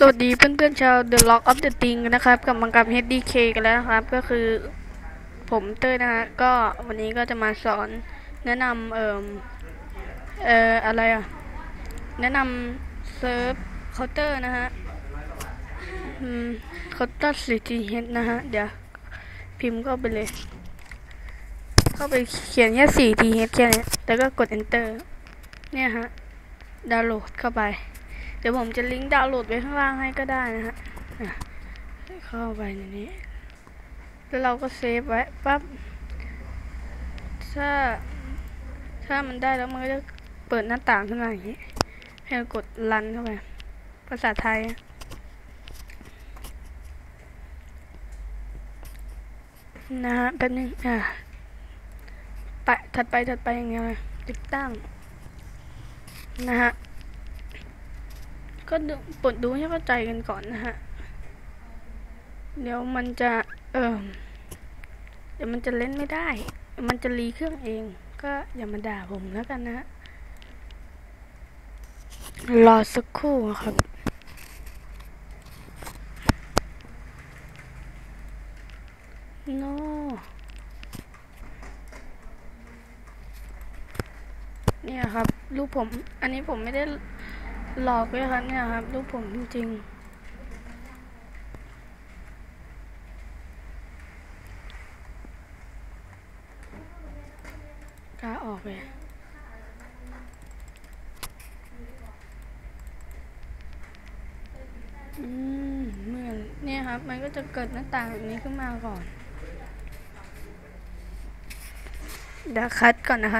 สวัสดีเพื่อนๆชาว The Lock of the Thing นะครับกับมากับ HDK กันแล้วนะครับ ก็คือผมเต้ยนะฮะก็วันนี้ก็จะมาสอนแนะนำเอ่อเอ่ออะไรอะ แนะนำเซิร์ฟเคาน์เตอร์นะฮะอืมเคาน์เตอร์ 4TH นะฮะ เดี๋ยวพิมพ์เข้าไปเลย เข้าไปเขียนแค่ 4TH แค่นี้แล้วก็กด enter เนี่ยฮะดาวน์โหลดเข้าไป เดี๋ยวผมจะลิงก์ดาวน์โหลดไว้ข้างล่างให้ก็ได้นะฮะเข้าไปในนี้ แล้วเราก็เซฟไว้ปั๊บ ถ้า ถ้ามันได้แล้วมันก็จะเปิดหน้าต่างขึ้นมาอย่างนี้ ให้เรากดรันเข้าไป ภาษาไทย นะฮะแป๊บนึง อะไปถัดไปถัดไปอย่างเงี้ยเลยติดตั้ง นะฮะ ก็ดูปดดูให้เข้าใจกันก่อนนะฮะ เดี๋ยวมันจะเออเดี๋ยวมันจะเล่นไม่ได้เดี๋ยวมันจะรีเครื่องเอง ก็อย่ามาด่าผมแล้วกันนะฮะรอสักครู่ครับโนเนี่ยครับ รูปผม อันนี้ผมไม่ได้ หลอกด้ยครับเนี่ยครับรูปผมจริงๆกล้าออกไปอืมเหมือนเนี่ยครับ มันก็จะเกิดหน้าต่างแบบนี้ขึ้นมาก่อนเดี๋ยวคัดก่อนนะครับ